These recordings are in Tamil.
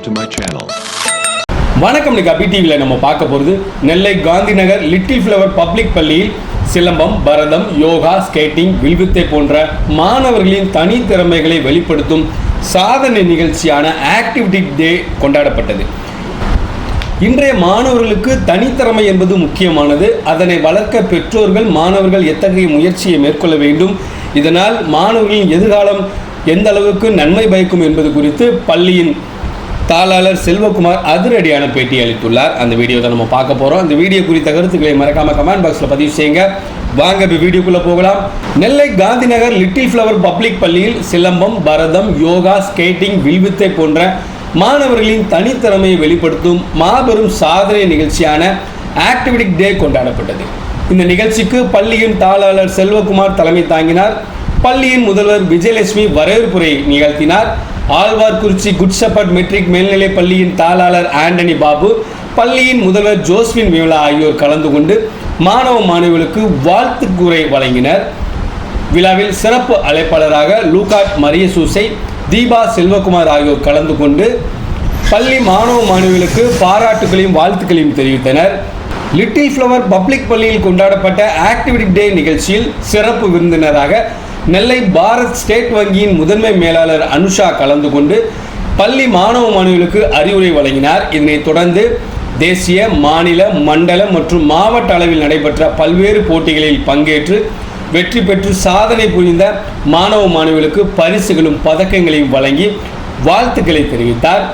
subscribe to my channel. வணக்கம் இன்னைக்கு அபி டிவியில் நம்ம பார்க்க போகிறது Nellai Gandhi Nagar little flower public பள்ளியில் சிலம்பம் பரதம் யோகா ஸ்கேட்டிங் வில்வித்தை போன்ற மாணவர்களின் தனித்திறமைகளை வெளிப்படுத்தும் சாதனை நிகழ்ச்சியான ஆக்டிவிட்டி டே கொண்டாடப்பட்டது. இன்றைய மாணவர்களுக்கு தனித்திறமை என்பது முக்கியமானது. அதனை வளர்க்க பெற்றோர்கள் மாணவர்கள் எத்தகைய முயற்சியை மேற்கொள்ள வேண்டும்? இதனால் மாணவர்களின் எதிர்காலம் எந்த அளவுக்கு நன்மை பயக்கும் என்பது குறித்து பள்ளியின் தாளாளர் செல்வகுமார் அதிரடியான பேட்டி அளித்துள்ளார். அந்த வீடியோ தான் நம்ம பார்க்க போகிறோம் அந்த வீடியோ குறித்த கருத்துக்களை மறக்காமல் கமெண்ட் பாக்ஸில் பதிவு செய்யுங்க. வாங்க இப்போ வீடியோக்குள்ளே போகலாம். Nellai Gandhinagar little flower public பள்ளியில் சிலம்பம் பரதம் யோகா ஸ்கேட்டிங் வில்வித்தை போன்ற மாணவர்களின் தனித்திறமையை வெளிப்படுத்தும் மாபெரும் சாதனை நிகழ்ச்சியான ஆக்டிவிட்டி டே கொண்டாடப்பட்டது. இந்த நிகழ்ச்சிக்கு பள்ளியின் தாளாளர் செல்வகுமார் தலைமை தாங்கினார். பள்ளியின் முதல்வர் விஜயலட்சுமி வரவேற்புரை நிகழ்த்தினார். ஆழ்வார்குறிச்சி குட் மெட்ரிக் மேல்நிலைப் பள்ளியின் தாளாளர் ஆண்டனி பாபு பள்ளியின் முதல்வர் ஜோஸ்வின் விமலா ஆகியோர் கலந்து கொண்டு மாணவ மாணவிகளுக்கு வாழ்த்து கூரை வழங்கினர். விழாவில் சிறப்பு அழைப்பாளராக லூகாட் மரியசூசை தீபா செல்வகுமார் ஆகியோர் கலந்து கொண்டு பள்ளி மாணவ மாணவிகளுக்கு பாராட்டுகளையும் வாழ்த்துக்களையும் தெரிவித்தனர். லிட்டில் ஃப்ளவர் பப்ளிக் பள்ளியில் கொண்டாடப்பட்ட ஆக்டிவிட்டி டே நிகழ்ச்சியில் சிறப்பு விருந்தினராக நெல்லை பாரத் ஸ்டேட் வங்கியின் முதன்மை மேலாளர் அனுஷா கலந்து கொண்டு பள்ளி மாணவ மாணவிகளுக்கு அறிவுரை வழங்கினார். இதனைத் தொடர்ந்து தேசிய மாநில மண்டல மற்றும் மாவட்ட அளவில் நடைபெற்ற பல்வேறு போட்டிகளில் பங்கேற்று வெற்றி பெற்று சாதனை புரிந்த மாணவ மாணவிகளுக்கு பரிசுகளும் பதக்கங்களையும் வழங்கி வாழ்த்துக்களை தெரிவித்தார்.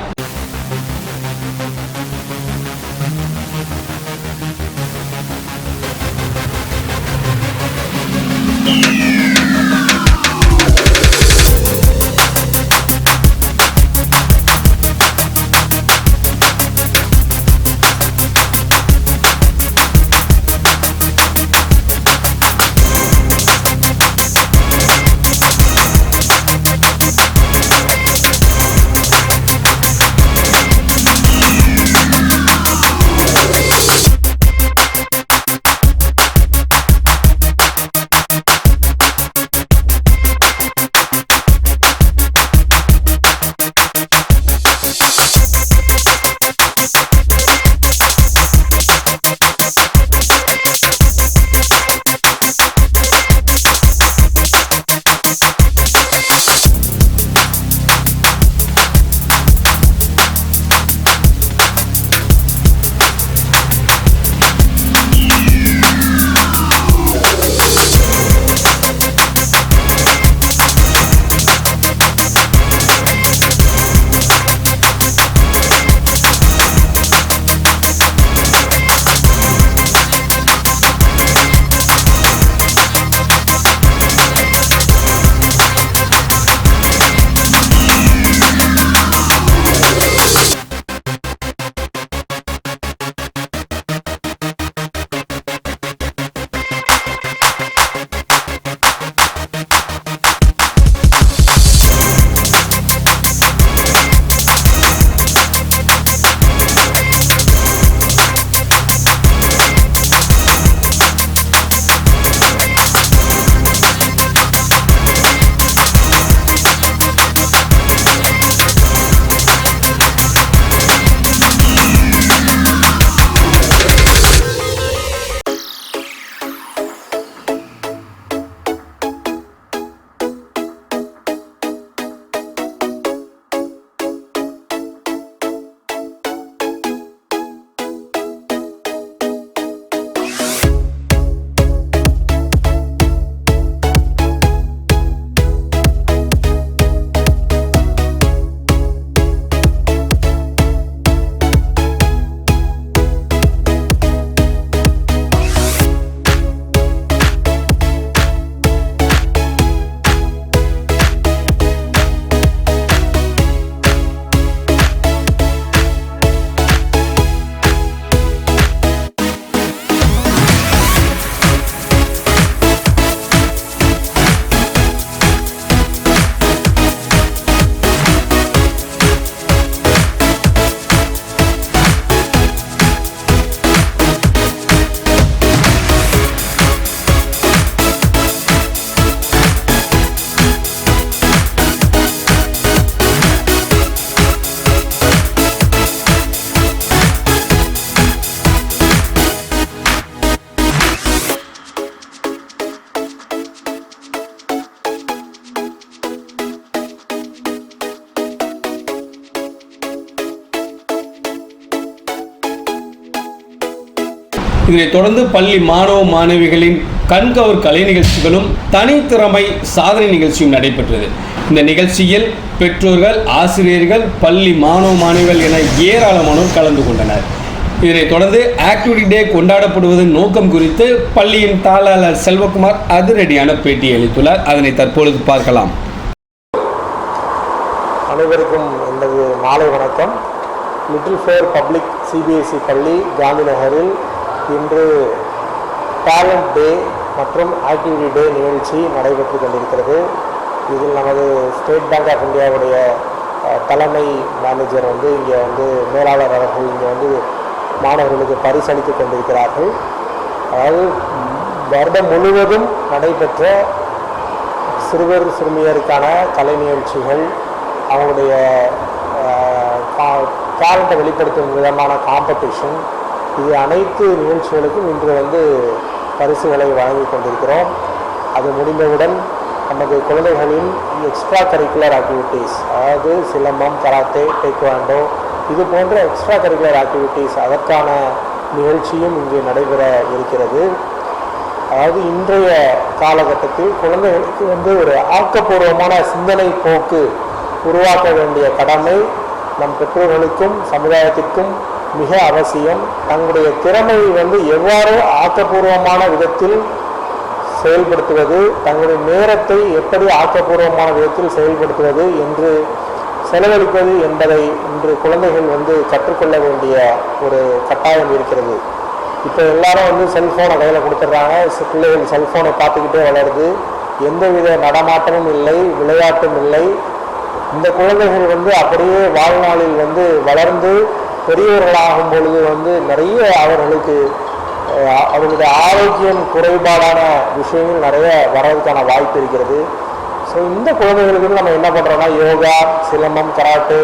இதனைத் தொடர்ந்து பள்ளி மாணவ மாணவிகளின் கண்கவர் கலை நிகழ்ச்சிகளும் தனித்திறமை சாதனை நிகழ்ச்சியும் நடைபெற்றது. இந்த நிகழ்ச்சியில் பெற்றோர்கள் ஆசிரியர்கள் பள்ளி மாணவ மாணவிகள் என ஏராளமானோர் கலந்து கொண்டனர். இதனைத் தொடர்ந்து ஆக்டிவிட்டி டே கொண்டாடப்படுவதன் நோக்கம் குறித்து பள்ளியின் தாளாளர் செல்வகுமார் அதிரடியான பேட்டி அளித்துள்ளார். அதனை தற்பொழுது பார்க்கலாம். அனைவருக்கும் எனது மாலை வணக்கம். லிட்டில் ஃபேர் பப்ளிக் சிபிஎஸ்இ பள்ளி காந்தி நகரில் இன்று டேலண்ட் டே மற்றும் ஆக்டிவிட்டி டே நிகழ்ச்சி நடைபெற்று கொண்டிருக்கிறது. இதில் நமது ஸ்டேட் பேங்க் ஆஃப் இந்தியாவுடைய தலைமை மேனேஜர் வந்து இங்கே வந்து மேலாளர் அவர்கள் இங்கே வந்து மாணவர்களுக்கு பரிசளித்து கொண்டிருக்கிறார்கள். அதாவது வருடம் முழுவதும் நடைபெற்ற சிறுவர் சிறுமியருக்கான கலை நிகழ்ச்சிகள் அவங்களுடைய டேலண்ட்டை வெளிப்படுத்தும் விதமான காம்படிஷன் இது அனைத்து நிகழ்ச்சிகளுக்கும் இன்று வந்து பரிசுகளை வழங்கி கொண்டிருக்கிறோம். அது முடிந்தவுடன் நமது குழந்தைகளின் எக்ஸ்ட்ரா கரிக்குலர் ஆக்டிவிட்டீஸ் அதாவது சிலம்பம் கராத்தே டேக்வாண்டோ இது போன்ற எக்ஸ்ட்ரா கரிக்குலர் ஆக்டிவிட்டீஸ் அதற்கான நிகழ்ச்சியும் இங்கு நடைபெற இருக்கிறது. அதாவது இன்றைய காலகட்டத்தில் குழந்தைகளுக்கு வந்து ஒரு ஆக்கப்பூர்வமான சிந்தனை போக்கு உருவாக்க வேண்டிய கடமை நம் பெற்றோர்களுக்கும் சமுதாயத்திற்கும் மிக அவசியம். தங்களுடைய திறமையை வந்து எவ்வாறு ஆக்கப்பூர்வமான விதத்தில் செயல்படுத்துவது தங்களுடைய நேரத்தை எப்படி ஆக்கப்பூர்வமான விதத்தில் செயல்படுத்துவது என்று செலவழிப்பது என்பதை இன்று குழந்தைகள் வந்து கற்றுக்கொள்ள வேண்டிய ஒரு கட்டாயம் இருக்கிறது. இப்போ எல்லாரும் வந்து செல்ஃபோனை கையில் கொடுத்துட்றாங்க. பிள்ளைகள் செல்ஃபோனை பார்த்துக்கிட்டே வளருது. எந்தவித நடமாட்டமும் இல்லை விளையாட்டும் இல்லை. இந்த குழந்தைகள் வந்து அப்படியே வாழ்நாளில் வந்து வளர்ந்து பெரியவர்களாகும் பொழுது வந்து நிறைய அவர்களுக்கு அவர்களுடைய ஆரோக்கியம் குறைபாடான விஷயங்கள் நிறைய வர்றதுக்கான வாய்ப்பு இருக்கிறது. ஸோ இந்த குழந்தைகளுக்கு நம்ம என்ன பண்ணுறோம்னா யோகா சிலம்பம் கராட்டு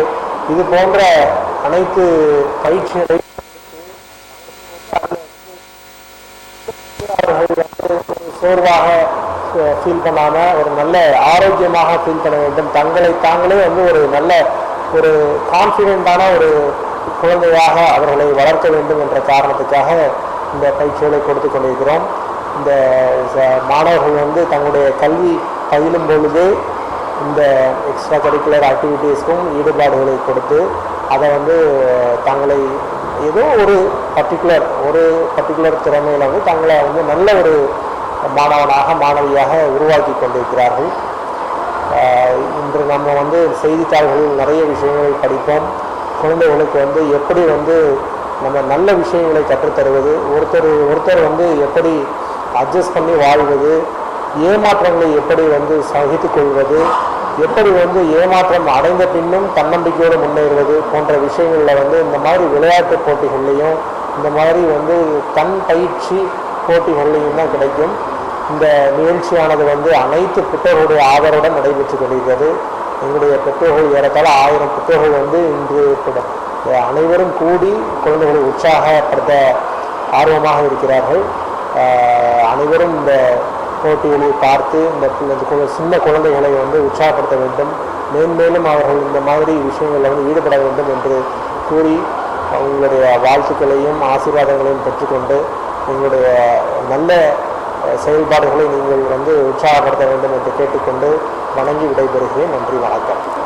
இது போன்ற அனைத்து பயிற்சிகளை அவர்கள் வந்து சோர்வாக ஃபீல் பண்ணாமல் ஒரு நல்ல ஆரோக்கியமாக ஃபீல் பண்ண வேண்டும். தங்களை தாங்களே வந்து ஒரு நல்ல ஒரு கான்ஃபிடெண்ட்டான ஒரு குழந்தையாக அவர்களை வளர்க்க வேண்டும் என்ற காரணத்துக்காக இந்த பயிற்சிகளை கொடுத்து கொண்டிருக்கிறோம். இந்த ச- மாணவர்கள் வந்து தங்களுடைய கல்வி பயிலும் பொழுது இந்த எக்ஸ்ட்ரா கரிக்குலர் ஆக்டிவிட்டீஸ்க்கும் ஈடுபாடுகளை கொடுத்து அதை வந்து தங்களை ஏதோ ஒரு பர்டிகுலர் ஒரு பர்டிகுலர் திறமையில் வந்து தங்களை வந்து நல்ல ஒரு மாணவனாக மாணவியாக உருவாக்கி கொண்டிருக்கிறார்கள். இன்று நம்ம வந்து செய்தித்தாள்களில் நிறைய விஷயங்களை படிப்போம். குழந்தைகளுக்கு வந்து எப்படி வந்து நம்ம நல்ல விஷயங்களை கற்றுத்தருவது ஒருத்தர் ஒருத்தர் வந்து எப்படி அட்ஜஸ்ட் பண்ணி வாழ்வது ஏமாற்றங்களை எப்படி வந்து சகித்து கொள்வது எப்படி வந்து ஏமாற்றம் அடைந்த பின்னும் தன்னம்பிக்கையோடு முன்னேறுவது போன்ற விஷயங்களில் வந்து இந்த மாதிரி விளையாட்டு போட்டிகள்லையும் இந்த மாதிரி வந்து தன் பயிற்சி போட்டிகள்லையும் தான் கிடைக்கும். இந்த நிகழ்ச்சியானது வந்து அனைத்து புத்தகருடைய ஆதரவுடன் நடைபெற்று கொண்டிருக்கிறது. எங்களுடைய பெற்றோர்கள் ஏறத்தாழ ஆயிரம் புத்தகங்கள் வந்து இன்று அனைவரும் கூடி குழந்தைகளை உற்சாகப்படுத்த ஆர்வமாக இருக்கிறார்கள். அனைவரும் இந்த போட்டிகளை பார்த்து இந்த சின்ன குழந்தைகளை வந்து உற்சாகப்படுத்த வேண்டும். மேன்மேலும் அவர்கள் இந்த மாதிரி விஷயங்களில் வந்து ஈடுபட வேண்டும் என்று கூறி அவங்களுடைய வாழ்த்துக்களையும் ஆசீர்வாதங்களையும் பெற்றுக்கொண்டு எங்களுடைய நல்ல செயல்பாடுகளை நீங்கள் வந்து உற்சாகப்படுத்த வேண்டும் என்று கேட்டுக்கொண்டு வணங்கி விடைபெறுகிறேன். நன்றி வணக்கம்.